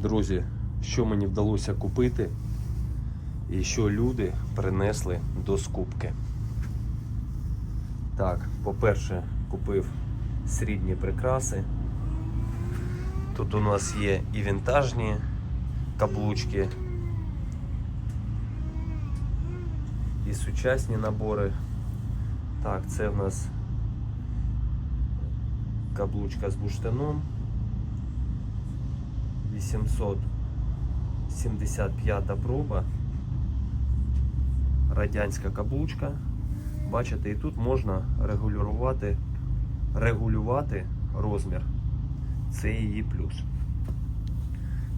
Друзі, що мені вдалося купити і що люди принесли до скупки. Так, по-перше, купив срібні прикраси. Тут у нас є і вінтажні каблучки, і сучасні набори. Так, це в нас каблучка з бурштином. 875 проба. Радянська каблучка. Бачите, і тут можна регулювати, регулювати розмір. Це її плюс.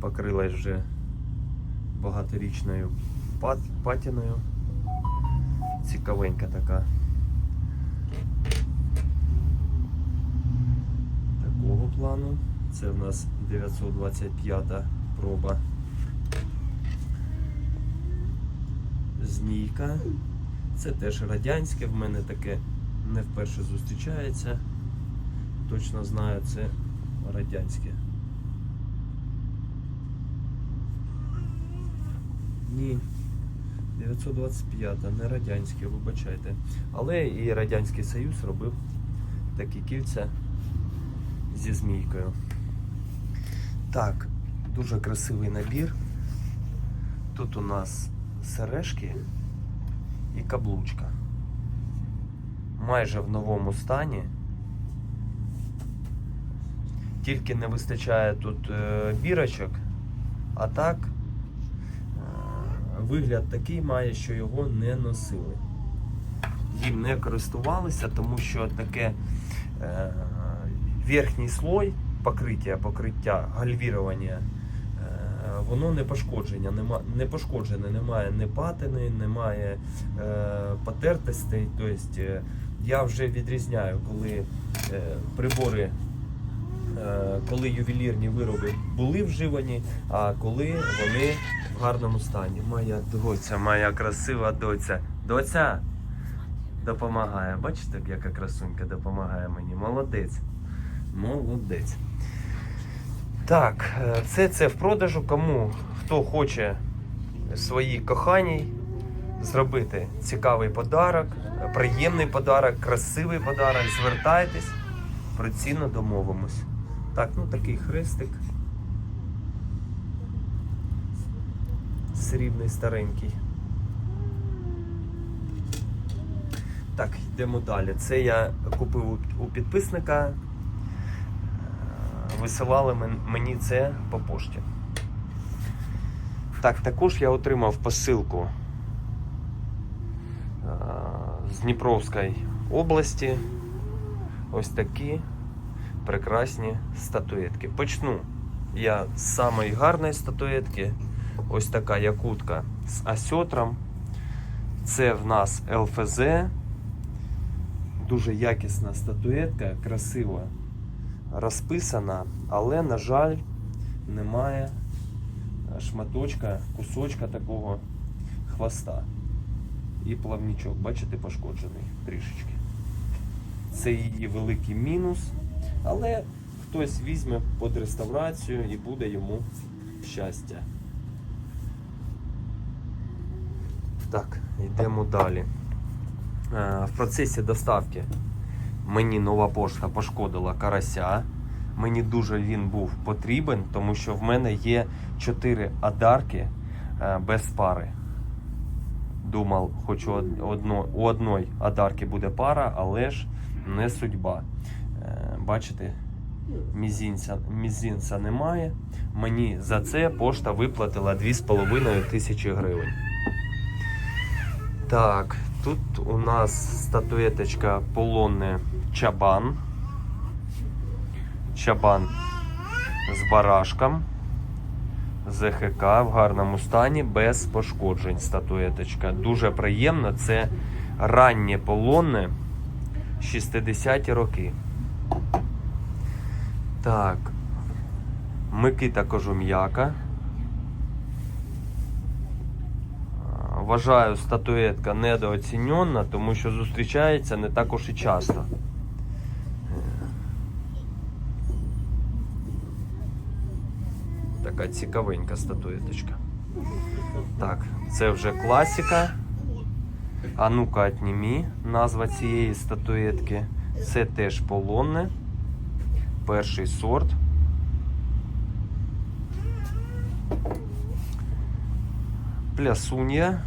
Покрилась вже багаторічною патіною. Цікавенька така. Такого плану. Це в нас 925 проба. Змійка. Це теж радянське, в мене таке не вперше зустрічається. Точно знаю, це радянське. Ні. 925, не радянське, вибачайте. Але і Радянський Союз робив такі кільця зі змійкою. Так, дуже красивий набір. Тут у нас сережки і каблучка. Майже в новому стані. Тільки не вистачає тут е, бірочок, а так е, вигляд такий має, що його не носили. Їм не користувалися, тому що таке е, верхній слой покриття, покриття, гальвірування, е, воно не пошкодження, нема, не пошкоджене, немає ні патини, немає е, потертостей. Тобто е, я вже відрізняю, коли е, прибори, е, коли ювелірні вироби були вживані, а коли вони в гарному стані. Моя доця, моя красива доця. Доця допомагає. Бачите, яка красунька допомагає мені. Молодець. Молодець. Так, це це в продажу. Кому хто хоче своїй коханій зробити цікавий подарок, приємний подарок, красивий подарок, звертайтесь, про ціну домовимось. Так, ну такий хрестик. Срібний старенький. Так, йдемо далі. Це я купив у підписника. Висилали мені це по пошті. Так, також я отримав посилку е, з Дніпровської області. Ось такі прекрасні статуетки. Почну я з самої гарної статуетки. Ось така якутка з осьотром. Це в нас ЛФЗ. Дуже якісна статуетка, красива розписана, але, на жаль, немає шматочка, кусочка такого хвоста. І плавнічок, бачите, пошкоджений трішечки. Це її великий мінус, але хтось візьме під реставрацію і буде йому щастя. Так, йдемо далі. Е, В процесі доставки мені нова пошта пошкодила карася. Мені дуже він був потрібен, тому що в мене є 4 адарки е, без пари. Думав, хоч у од- одно, у одної адарки буде пара, але ж не судьба. Е, Бачите, мізінця, мізінця немає. Мені за це пошта виплатила 2,5 тисячі гривень. Так, тут у нас статуеточка полонне чабан. Чабан з барашком. ЗХК в гарному стані, без пошкоджень статуеточка. Дуже приємно. Це раннє полонне 60-ті роки. Так. Микита Кожум'яка. Вважаю, статуетка недооцінена, тому що зустрічається не також і часто. Така цікавенька статуеточка. Так, це вже класика. А ну-ка, отнімі назва цієї статуетки. Це теж полонне. Перший сорт. Плясун'я.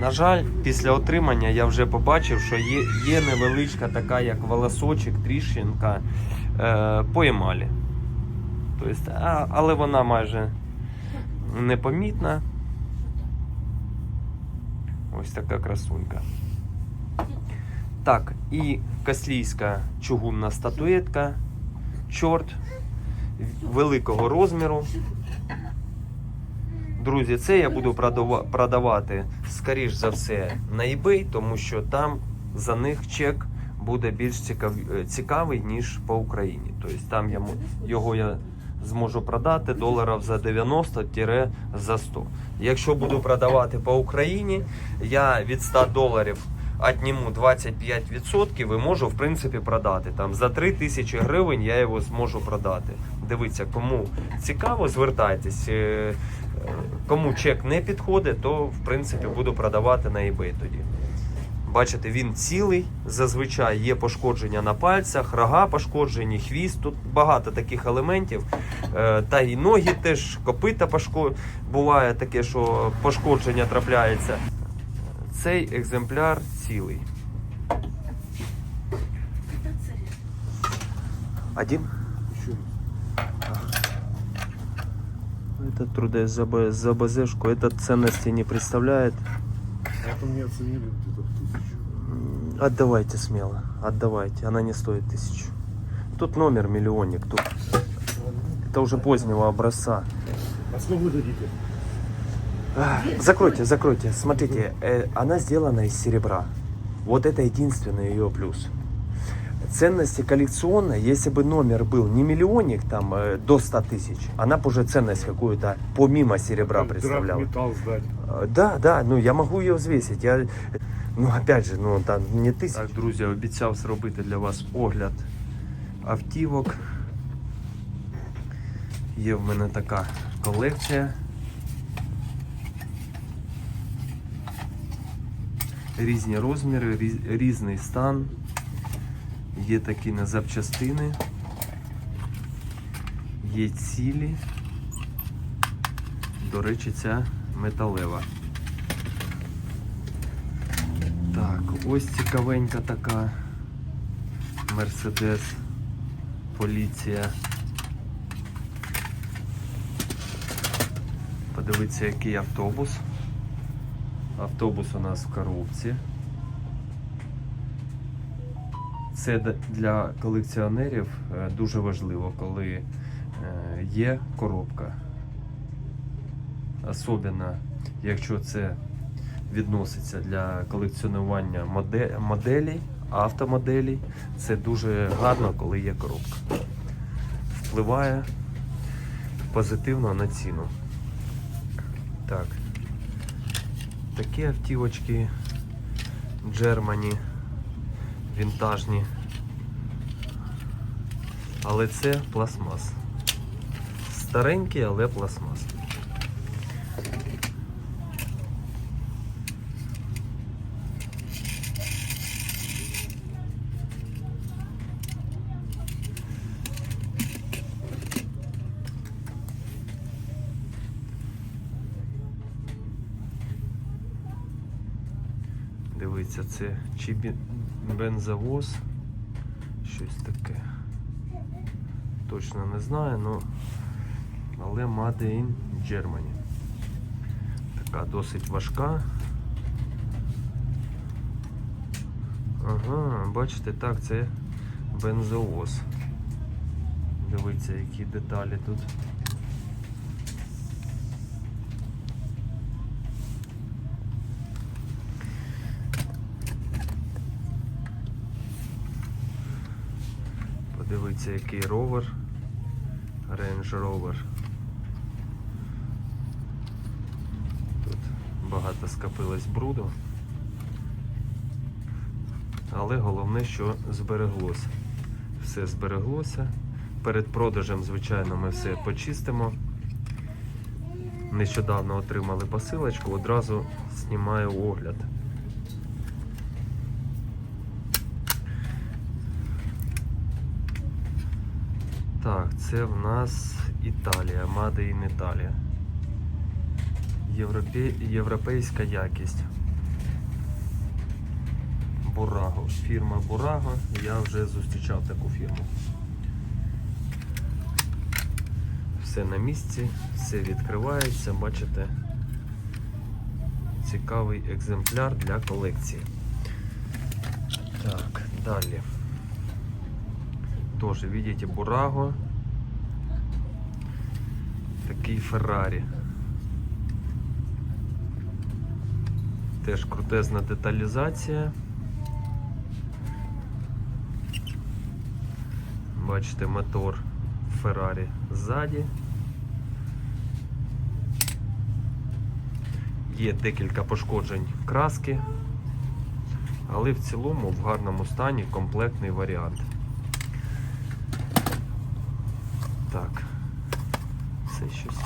На жаль, після отримання я вже побачив, що є, є невеличка така, як волосочок, тріщинка е, по емалі. Тобто, а, але вона майже непомітна. Ось така красунька. Так, і кослійська чугунна статуетка. Чорт великого розміру. Друзі, це я буду продава- продавати, скоріш за все, на eBay, тому що там за них чек буде більш цікавий, ніж по Україні. Тобто там я, його я зможу продати доларів за 90 за 100. Якщо буду продавати по Україні, я від 100 доларів отніму 25% і можу в принципі продати. Там за 3 тисячі гривень я його зможу продати. Дивіться, кому цікаво, звертайтесь. Е, е, Кому чек не підходить, то в принципі буду продавати на eBay тоді. Бачите, він цілий. Зазвичай є пошкодження на пальцях, рога пошкоджені, хвіст. Тут багато таких елементів. Е, Та й ноги теж, копита пошко... буває таке, що пошкодження трапляється. Цей екземпляр цілий. Один? Это труда за, Б- за БЗшку. Это ценности не представляет. Это мне оценили где-то в тысячу. Отдавайте смело, отдавайте, она не стоит тысячу. Тут номер миллионник, тут это уже позднего образца. А сколько вы дадите? Ах, Закройте, закройте. Смотрите, э, она сделана из серебра. Вот это единственный ее плюс. Ценности коллекционной, если бы номер был не миллионник, там, э, до 100 тысяч, она бы уже ценность какую-то помимо серебра представляла. металл сдать. Э, Да, да, ну я можу її взвесить. Я, ну опять же, ну там не тисяч. Так, друзі, обіцяв зробити для вас огляд автівок. Є в мене така колекція. Різні розміри, різ- різний стан. Є такі на запчастини. Є цілі. До речі, ця металева. Так, ось цікавенька така. Мерседес. Поліція. Подивіться, який автобус. Автобус у нас в коробці. Це для колекціонерів е, дуже важливо, коли е, є коробка. Особливо, якщо це відноситься для колекціонування моде- моделей, автомоделей, це дуже гарно, коли є коробка. Впливає позитивно на ціну. Так. Такі автівочки Джермані, вінтажні. Але це пластмас. Старенький, але пластмас. Дивіться, це чи бензовоз, щось таке. Точно не знаю, но, але Made in Germany. Така досить важка. Ага, бачите, так, це бензовоз. Дивіться, які деталі тут. Подивіться, який ровер. Range Rover. Тут багато скопилось бруду. Але головне, що збереглося. все збереглося. Перед продажем, звичайно, ми все почистимо. Нещодавно отримали посилочку, одразу знімаю огляд. Так, це в нас Італія, Made in Italia. Європе... Європейська якість. Бураго. Фірма Бураго. Я вже зустрічав таку фірму. Все на місці, все відкривається, бачите. Цікавий екземпляр для колекції. Так, далі. Тоже, видите, Бураго. Такий Феррарі. Теж крутезна деталізація. Бачите, мотор Феррарі ззаді. Є декілька пошкоджень краски, але в цілому в гарному стані комплектний варіант. Так, це щось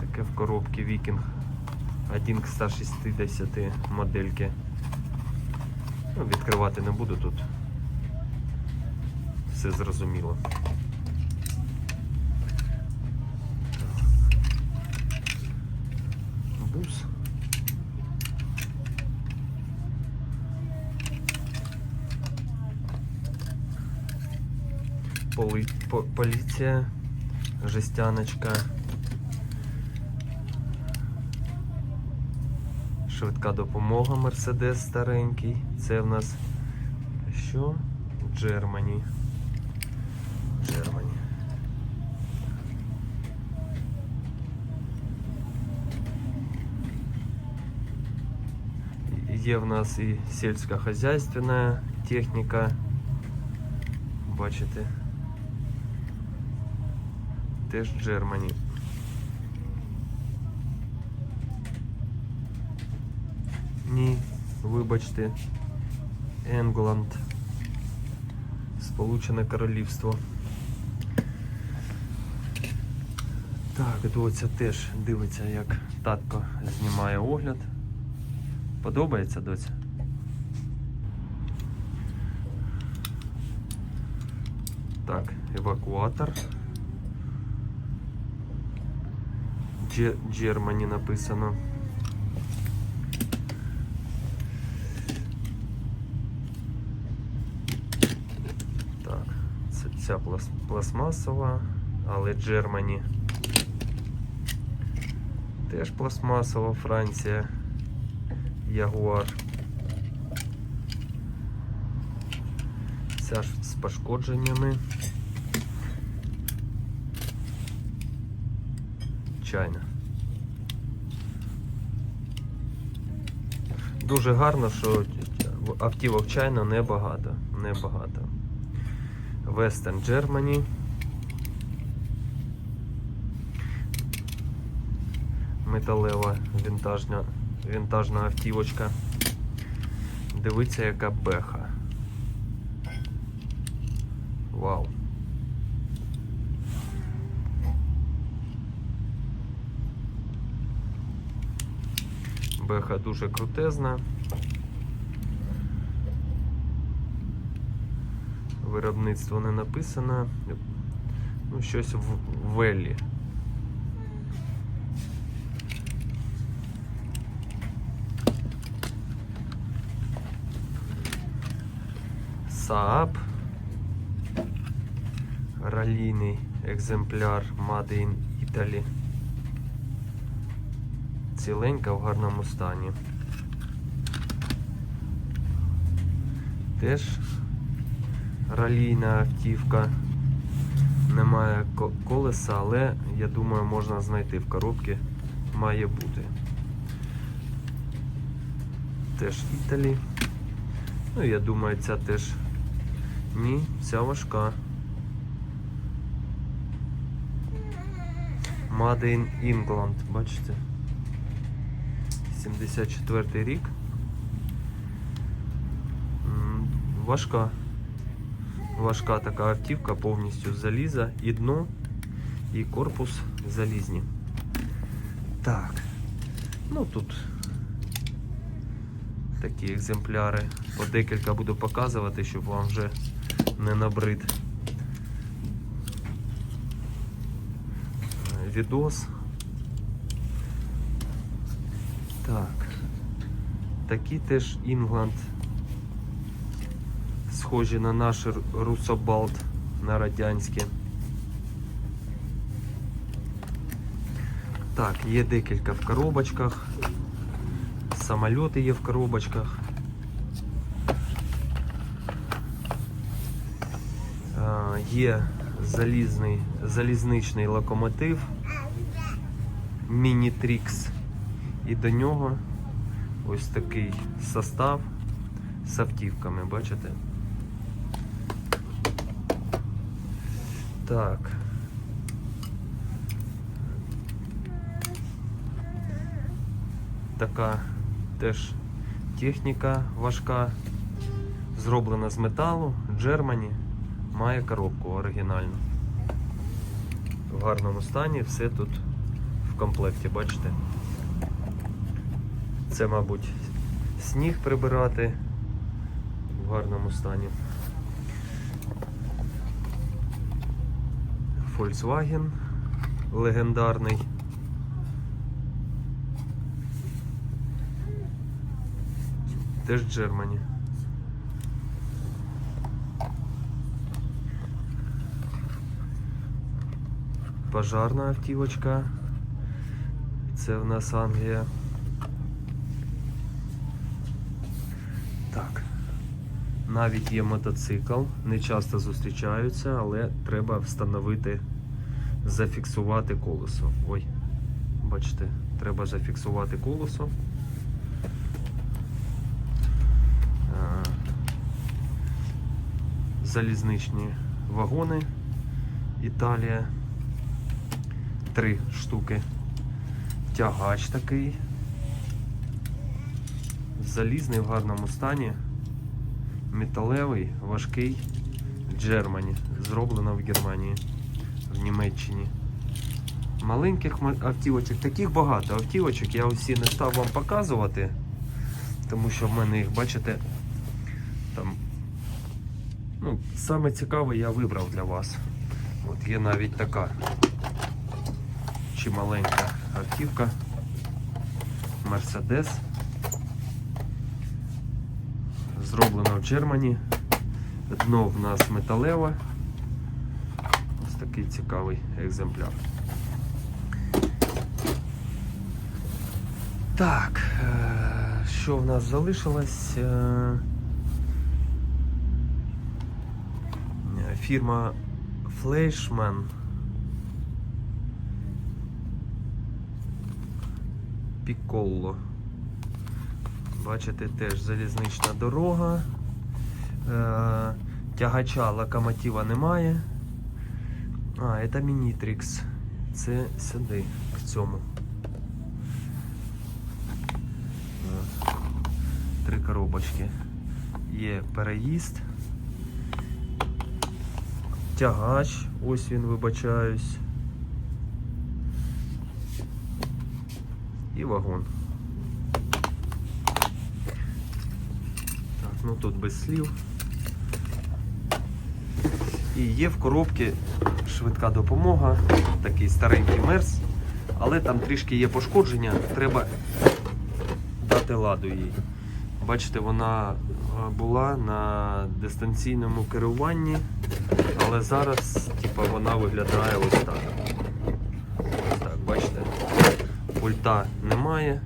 таке в коробці Viking 1 к 160 модельки. Ну, відкривати не буду тут. Все зрозуміло. Бус. Поли... по- Поліція, жестяночка. Швидка допомога Мерседес старенький. Це в нас що? Джермані. Джермані. Є в нас і сільськохозяйственна техніка. Бачите. Теж Джермані. Ні, вибачте. Енгланд. Сполучене Королівство. Так, доця теж дивиться, як татко знімає огляд. Подобається доця? Так, евакуатор. Джермані написано. Так, це ця плас- пластмасова, але Джермані. Теж пластмасова Франція. Ягуар. Ця ж з пошкодженнями. Чайна. Дуже гарно, що автівок чайна небагато. Небагато. Western Germany. Металева вінтажна, вінтажна автівочка. Дивіться, яка беха. Вау. Беха дуже крутезна. Виробництво не написано. Ну, щось в Веллі. Saab. Ралійний екземпляр Made in Italy. Ціленька в гарному стані. Теж ралійна автівка. Немає колеса, але я думаю, можна знайти в коробці. Має бути. Теж Італі. Ну, я думаю, ця теж. Ні, ця важка. Made in England, бачите? 74 рік. Важка. важка така автівка, повністю з заліза, і дно, і корпус залізні. Так. Ну тут такі екземпляри. По декілька буду показувати, щоб вам вже не набрид. Е, Відос. Так. Такі теж Інгланд. Схожі на наш Русобалт на радянське. Так, є декілька в коробочках. Самольоти є в коробочках. Є залізний, залізничний локомотив Мінітрікс. І до нього ось такий состав з автівками, бачите? Так. Така теж техніка важка, зроблена з металу, Джермані, має коробку оригінальну. В гарному стані, все тут в комплекті, бачите? Це, мабуть, сніг прибирати в гарному стані. Volkswagen легендарний. Теж Джермані. Пожарна автівочка. Це в нас Англія. Так. Навіть є мотоцикл. Не часто зустрічаються, але треба встановити, зафіксувати колесо. Ой, бачите, треба зафіксувати колесо. Е, Залізничні вагони. Італія. Три штуки. Тягач такий. Залізний в гарному стані. Металевий, важкий. Джермані. Зроблено в Германії, в Німеччині. Маленьких автівочок, таких багато автівочок, я усі не став вам показувати, тому що в мене їх, бачите, там. Ну, саме цікаве я вибрав для вас. От є навіть така чималенька автівка. Мерседес. Джермані. Дно в нас металеве. Ось такий цікавий екземпляр. Так, е, що в нас залишилось? Е, Фірма Fleischmann. Піколло. Бачите, теж залізнична дорога. Е, тягача локомотива немає. А, це Мінітрікс. Це сюди, к цьому. Е, Три коробочки. Є переїзд. Тягач, ось він вибачаюсь. І вагон. Так, ну тут без слів. І є в коробці швидка допомога, такий старенький мерс, але там трішки є пошкодження, треба дати ладу їй. Бачите, вона е, була на дистанційному керуванні, але зараз типа, вона виглядає ось так. Ось так, бачите, пульта немає.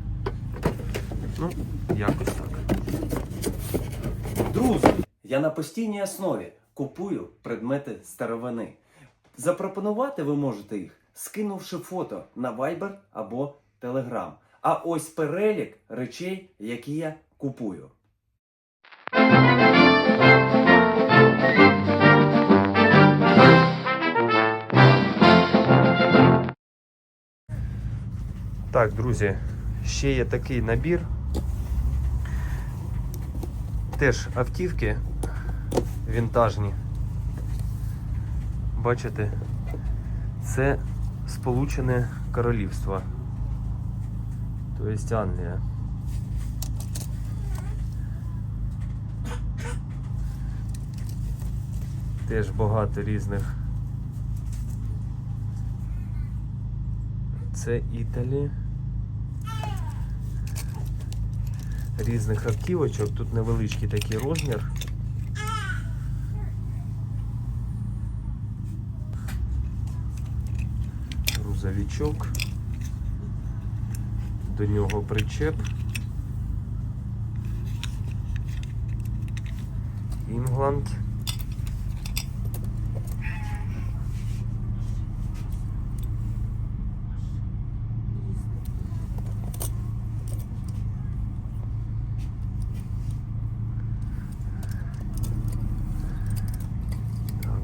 Ну, якось так. Друзі, я на постійній основі купую предмети старовини. Запропонувати ви можете їх, скинувши фото на Viber або Telegram. А ось перелік речей, які я купую. Так, друзі, ще є такий набір. Теж автівки вінтажні. бачите, це Сполучене Королівство. Тобто Англія. Теж багато різних. Це Італія. Різних автівочок. Тут невеличкий такий розмір. Грузовичок. До нього причеп. Інгланд.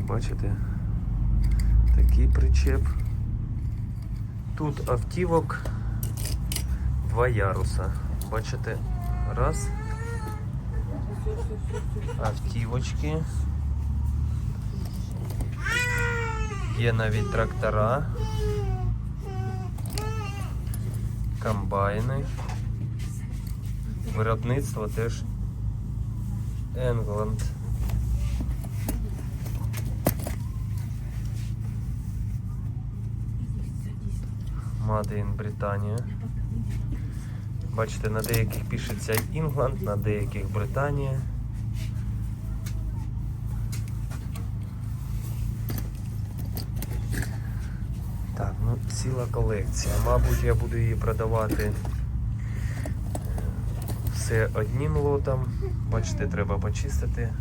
Бачите, такий причеп. Тут автівок два яруса. Бачите, раз. Автівочки. Є навіть трактора. Комбайни. Виробництво теж Енгланд. Made in Британія. Бачите, на деяких пишеться Інгланд, на деяких Британія. Так, ну ціла колекція. Мабуть, я буду її продавати е, все одним лотом. Бачите, треба почистити.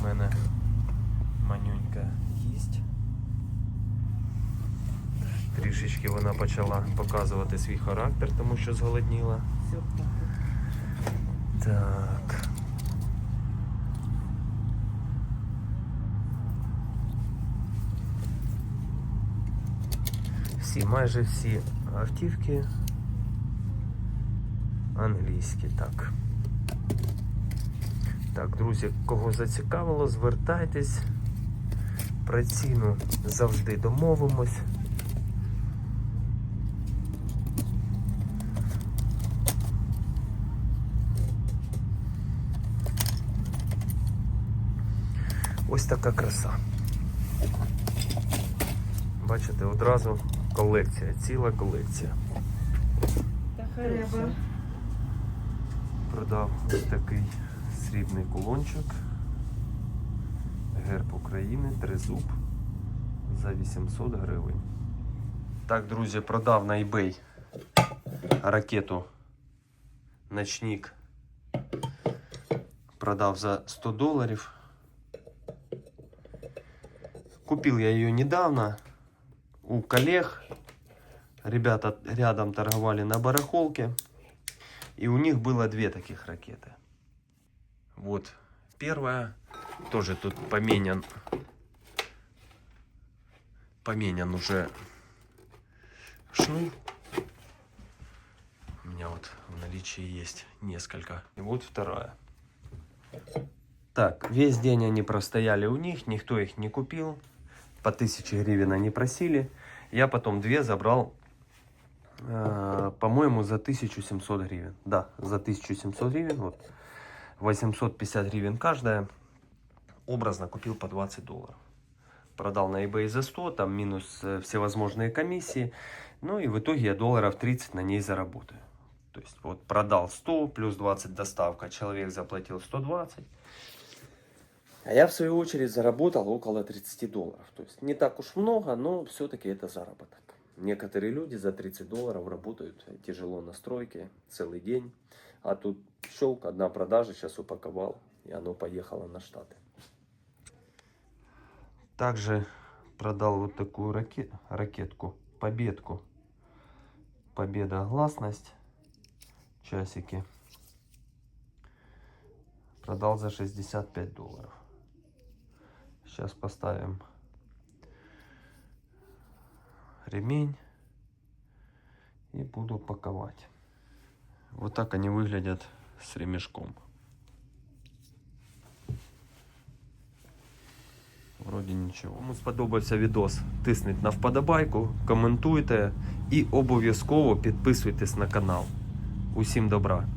У мене Трішечки вона почала показувати свій характер, тому що зголодніла. Так. Всі, майже всі автівки англійські, так. Так, друзі, кого зацікавило, звертайтесь. Про ціну завжди домовимось. Ось така краса. Бачите, одразу колекція, ціла колекція. Треба. Продав ось такий срібний кулончик. Герб України, тризуб за 800 гривень. Так, друзі, продав на eBay ракету ночник. Продав за 100 долларов. Купил я ее недавно у коллег. Ребята рядом торговали на барахолке. И у них было две таких ракеты. Вот первая. Тоже тут поменян. Поменян уже шнур. У меня вот в наличии есть несколько. И вот вторая. Так, весь день они простояли у них, никто их не купил. По 1000 гривен они просили. Я потом две забрал, э, по-моему, за 1700 гривен. Да, за 1700 гривен. Вот. 850 гривен каждая. Образно купил по 20 долларов. Продал на eBay за 100, там минус э, всевозможные комиссии. Ну и в итоге я долларов 30 на ней заработаю. То есть вот продал 100, плюс 20 доставка, человек заплатил 120. А я в свою очередь заработал около 30 долларов. То есть не так уж много, но все-таки это заработок. Некоторые люди за 30 долларов работают тяжело на стройке целый день. А тут щелк, одна продажа, сейчас упаковал, и оно поехало на Штаты. Также продал вот такую раке- ракетку, победку. Победа, гласность, часики. Продал за 65 долларов. Сейчас поставим ремень и буду паковать. Вот так они выглядят с ремешком. Вроді нічого. Кому сподобався відос, тисніть на вподобайку, коментуйте і обов'язково підписуйтесь на канал. Усім добра!